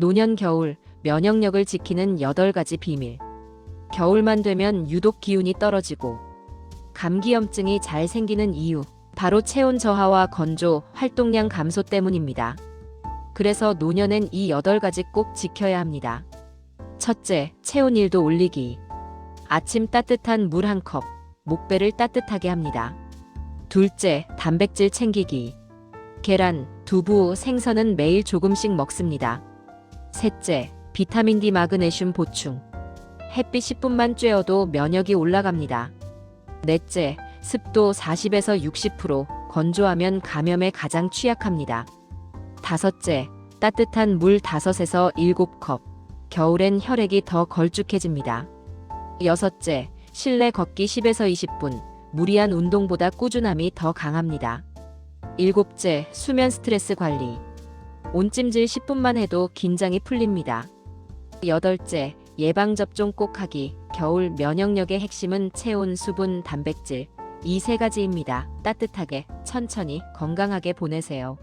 노년 겨울 면역력을 지키는 8가지 비밀. 겨울만 되면 유독 기운이 떨어지고 감기염증이 잘 생기는 이유. 바로 체온 저하와 건조, 활동량 감소 때문입니다. 그래서 노년엔 이 8가지 꼭 지켜야 합니다. 첫째, 체온 1도 올리기. 아침 따뜻한 물 한 컵, 목배를 따뜻하게 합니다. 둘째, 단백질 챙기기. 계란, 두부, 생선은 매일 조금씩 먹습니다. 셋째, 비타민 D 마그네슘 보충. 햇빛 10분만 쬐어도 면역이 올라갑니다. 넷째, 습도 40에서 60% 건조하면 감염에 가장 취약합니다. 다섯째, 따뜻한 물 5에서 7컵. 겨울엔 혈액이 더 걸쭉해집니다. 여섯째, 실내 걷기 10에서 20분. 무리한 운동보다 꾸준함이 더 강합니다. 일곱째, 수면 스트레스 관리. 온찜질 10분만 해도 긴장이 풀립니다. 여덟째, 예방접종 꼭 하기. 겨울 면역력의 핵심은 체온, 수분, 단백질. 이 세 가지입니다. 따뜻하게, 천천히, 건강하게 보내세요.